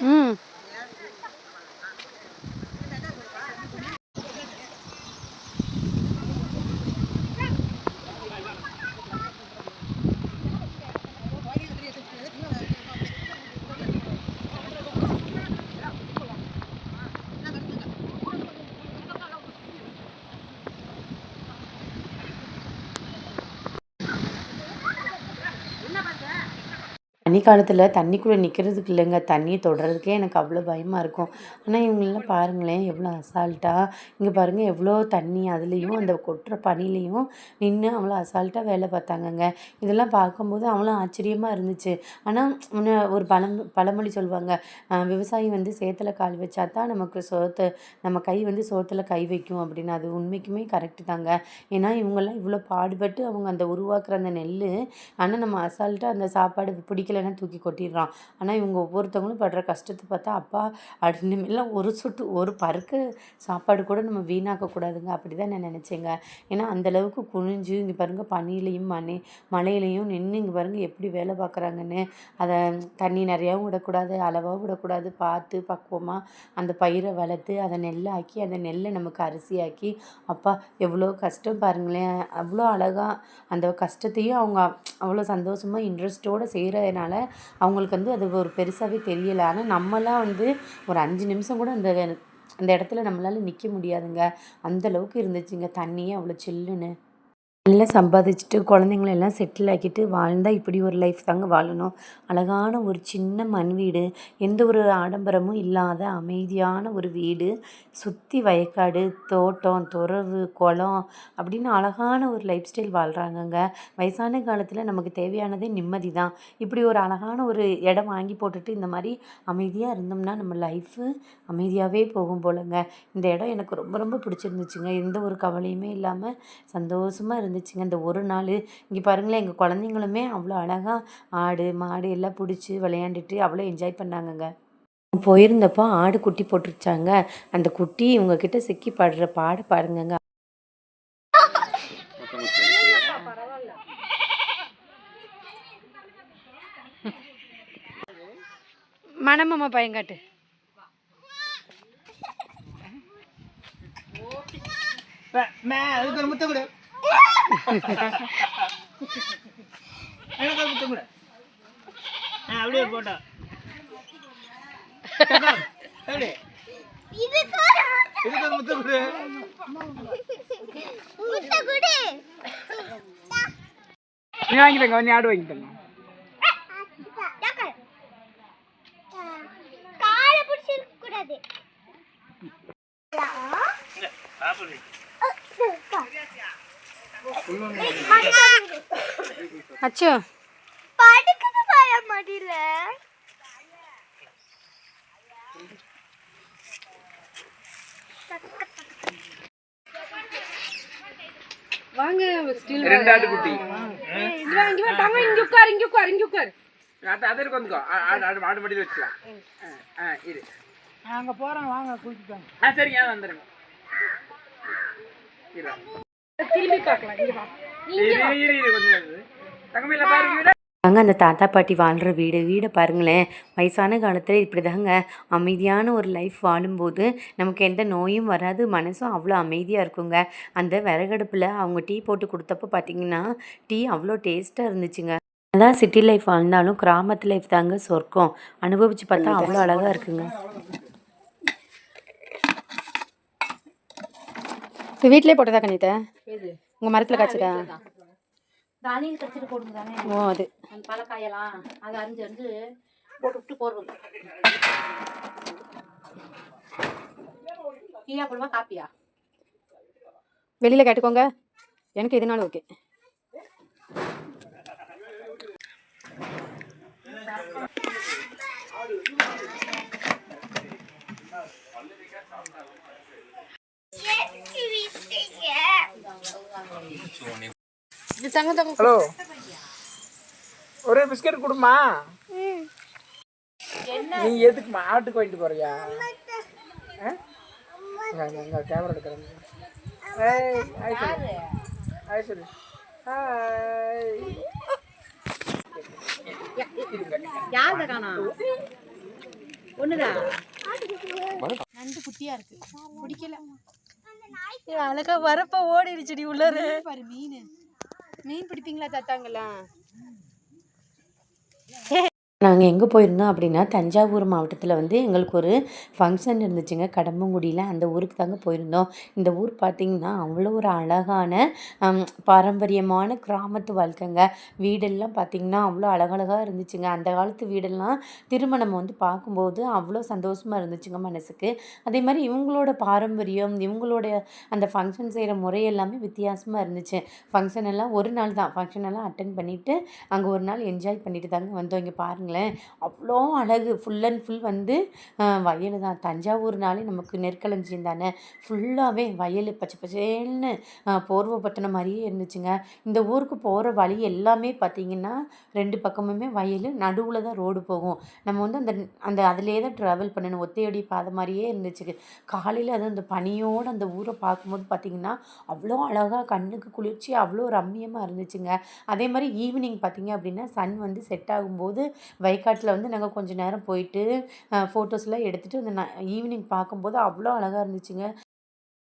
Mm. பனி காலத்தில் தண்ணிக்குள்ளே நிற்கிறதுக்கு இல்லைங்க. தண்ணியை தொடுறதுக்கே எனக்கு அவ்வளோ பயமாக இருக்கும். ஆனால் இவங்களெலாம் பாருங்களேன் எவ்வளோ அசால்ட்டாக இங்கே பாருங்கள் எவ்வளோ தண்ணி அதுலேயும் அந்த கொட்டுற பனிலேயும் நின்று அவ்வளோ அசால்ட்டாக வேலை பார்த்தாங்கங்க. இதெல்லாம் பார்க்கும்போது அவ்வளோ ஆச்சரியமாக இருந்துச்சு. ஆனால் முன்ன ஒரு பழம் பழமொழி சொல்லுவாங்க விவசாயி வந்து சேத்தில் கால் வச்சா தான் நமக்கு சோத்தை நம்ம கை வந்து சோத்தில் கை வைக்கும் அப்படின்னு. அது உண்மைக்குமே கரெக்டு தாங்க. ஏன்னா இவங்கெல்லாம் இவ்வளோ பாடுபட்டு அவங்க அந்த உருவாக்குற அந்த நெல் ஆனால் நம்ம அசால்ட்டாக அந்த சாப்பாடு பிடிக்கல பிடிக்கலன்னா தூக்கி கொட்டிடுறான். ஆனால் இவங்க ஒவ்வொருத்தவங்களும் படுற கஷ்டத்தை பார்த்தா அப்பா அடுத்த இனிமேலாம் ஒரு சொட்டு ஒரு பருக்கு சாப்பாடு கூட நம்ம வீணாக்கக்கூடாதுங்க அப்படி தான் நான் நினச்சேங்க. ஏன்னா அந்தளவுக்கு குனிஞ்சு இங்கே பாருங்கள் பனியிலையும் மணி மலையிலையும் நின்று இங்கே பாருங்கள் எப்படி வேலை பார்க்குறாங்கன்னு அதை தண்ணி நிறையாவும் விடக்கூடாது அளவாகவும் விடக்கூடாது பார்த்து பக்குவமாக அந்த பயிரை வளர்த்து அதை நெல்லாக்கி அந்த நெல்லை நமக்கு அரிசியாக்கி அப்பா எவ்வளோ கஷ்டம் பாருங்களேன். அவ்வளோ அழகாக அந்த கஷ்டத்தையும் அவங்க அவ்வளோ சந்தோஷமாக இன்ட்ரெஸ்ட்டோடு செய்கிறதுனால அவங்களுக்கு வந்து அது ஒரு பெருசாகவே தெரியலை. ஆனால் நம்மலாம் வந்து ஒரு அஞ்சு நிமிஷம் கூட அந்த அந்த இடத்துல நம்மளால் நிற்க முடியாதுங்க. அந்தளவுக்கு இருந்துச்சுங்க தண்ணியே அவ்வளோ சில்லுன்னு. நல்லா சம்பாதிச்சுட்டு குழந்தைங்கள எல்லாம் செட்டில் ஆக்கிட்டு வாழ்ந்தால் இப்படி ஒரு லைஃப் தாங்க வாழணும். அழகான ஒரு சின்ன மண் வீடு எந்த ஒரு ஆடம்பரமும் இல்லாத அமைதியான ஒரு வீடு சுற்றி வயக்காடு தோட்டம் துறவு குளம் அப்படின்னு அழகான ஒரு லைஃப் ஸ்டைல் வாழ்கிறாங்கங்க வயசான காலத்தில் நமக்கு தேவையானதே நிம்மதி தான் இப்படி ஒரு அழகான ஒரு இடம் வாங்கி போட்டுட்டு இந்த மாதிரி அமைதியாக இருந்தோம்னா நம்ம லைஃபு அமைதியாகவே போகும் போலங்க. இந்த இடம் எனக்கு ரொம்ப ரொம்ப பிடிச்சிருந்துச்சுங்க. எந்த ஒரு கவலையுமே இல்லாமல் சந்தோஷமாக இருந்துச்சுங்க இந்த ஒரு நாள் இங்கே பாருங்களேன் எங்கள் குழந்தைங்களுமே அவ்வளோ அழகாக ஆடு மாடு எல்லாம் பிடிச்சி விளையாண்டுட்டு அவ்வளோ என்ஜாய் பண்ணாங்கங்க. போயிருந்தப்போ ஆடு குட்டி போட்டுருச்சாங்க. அந்த குட்டி இவங்க கிட்ட சிக்கி படுற பாடு பாருங்கங்க. மணமம்மா பையன் காட்டு. மே அதுக்கு ஒரு முத்தம் கொடு. அப்படியே போட்டோ எப்படி? இதுக்கு ஒரு முத்தம் கொடு. நீ வாங்கிட்டங்க நீ ஆடு வாங்கிட்டங்க அச்சோ. படுக்குது பாய மடியில. வாங்க ஸ்டில் ரெண்டு ஆட்டு குட்டி இங்க வா இங்க வா தங்க இங்க உட்கார் இங்க உட்கார் இங்க உட்கார். அது அது இருக்கு வந்துக்கோ. ஆ- ஆடு ஆடு மடியில் வச்சுக்கலாம். ஆ, இரு. அங்க போறோம் வாங்க குளிச்சுட்டாங்க ஆ சரிங்க ஆ வந்துடுங்க இரு. திரும்பி பார்க்கலாம் இங்க வா. அங்கே அந்த தாத்தா பாட்டி வாழ்கிற வீடு. வீடை பாருங்களேன். வயசான காலத்தில் இப்படி தாங்க அமைதியான ஒரு லைஃப் வாழும்போது நமக்கு எந்த நோயும் வராது. மனசும் அவ்வளோ அமைதியாக இருக்குங்க. அந்த விறகடுப்பில் அவங்க டீ போட்டு கொடுத்தப்ப பார்த்தீங்கன்னா டீ அவ்வளோ டேஸ்ட்டாக இருந்துச்சுங்க. அதான் சிட்டி லைஃப் வாழ்ந்தாலும் கிராமத்து லைஃப் தாங்க சொர்க்கம். அனுபவிச்சு பார்த்தா அவ்வளோ அழகாக இருக்குங்க. இப்போ வீட்டிலே போட்டதா கணித்த உங்க மரத்துல காய்ச்சதா? தானியம் கடிச்சிட்டு போடுங்க தானே ஓ அது. அந்த பழக்காயெல்லாம் அதை அரிஞ்சு வந்து போட்டு விட்டு போடுறது. டீயா போடுவா காப்பியா? வெளியில கேட்டுக்கோங்க. எனக்கு எதுனாலும் ஓகே. தங்க தங்க ஹலோ. ஒரே பிஸ்கட் கொடுமா? நீ எதுக்கு ஆட்டுக்கு வாங்கிட்டு போறியா? கேமரா எடுக்கிறேன். ஹாய் சொல்லு. ஹாய் சொல்லு. ஹாய் யாரு காணா? ஒண்ணுதான் நண்டு குட்டியா இருக்கு. பிடிக்கல. அழகா வரப்ப ஓடிடுச்சுடி உள்ளாரு. பாரு மீன். மீன் பிடிப்பீங்களா தாத்தாங்களாம் நாங்கள் எங்கே போயிருந்தோம் அப்படின்னா தஞ்சாவூர் மாவட்டத்தில் வந்து எங்களுக்கு ஒரு ஃபங்க்ஷன் இருந்துச்சுங்க. கடம்பங்குடியில் அந்த ஊருக்கு தாங்க போயிருந்தோம். இந்த ஊர் பார்த்திங்கன்னா அவ்வளோ ஒரு அழகான பாரம்பரியமான கிராமத்து வாழ்க்கைங்க. வீடெல்லாம் பார்த்திங்கன்னா அவ்வளோ அழகழகாக இருந்துச்சுங்க. அந்த காலத்து வீடெல்லாம் திருமணம் வந்து பார்க்கும்போது அவ்வளோ சந்தோஷமாக இருந்துச்சுங்க மனசுக்கு. அதே மாதிரி இவங்களோட பாரம்பரியம் இவங்களோட அந்த ஃபங்க்ஷன் செய்கிற முறை எல்லாமே வித்தியாசமாக இருந்துச்சு. ஃபங்க்ஷன் எல்லாம் ஒரு நாள் தான். ஃபங்க்ஷன் எல்லாம் அட்டன் பண்ணிவிட்டு அங்கே ஒரு நாள் என்ஜாய் பண்ணிட்டு தாங்க வந்தோம். இங்கே பாருங்களேன். அவ்வளோ அழகு. ஃபுல் அண்ட் ஃபுல் வந்து வயல் தான். தஞ்சாவூர்னாலே நமக்கு நெற்களஞ்சியம் தானே. ஃபுல்லாகவே வயல் பச்சை பச்சேல்னு போர்வப்பட்டின மாதிரியே இருந்துச்சுங்க. இந்த ஊருக்கு போகிற வழி எல்லாமே பார்த்திங்கன்னா ரெண்டு பக்கமுமே வயல் நடுவில் தான் ரோடு போகும். நம்ம வந்து அந்த அந்த அதிலே தான் ட்ராவல் பண்ணணும். ஒத்தையடி பாதை மாதிரியே இருந்துச்சு காலையில் அதுவும் அந்த பனியோடு அந்த ஊரை பார்க்கும்போது பார்த்திங்கன்னா அவ்வளோ அழகாக கண்ணுக்கு குளிர்ச்சி அவ்வளோ ரம்மியமாக இருந்துச்சுங்க. அதே மாதிரி ஈவினிங் பார்த்திங்க அப்படின்னா சன் வந்து செட் ஆகும்போது வைக்காட்டில் வந்து நாங்கள் கொஞ்சம் நேரம் போயிட்டு ஃபோட்டோஸ்லாம் எடுத்துகிட்டு அந்த ஈவினிங் பார்க்கும்போது அவ்வளோ அழகாக இருந்துச்சுங்க.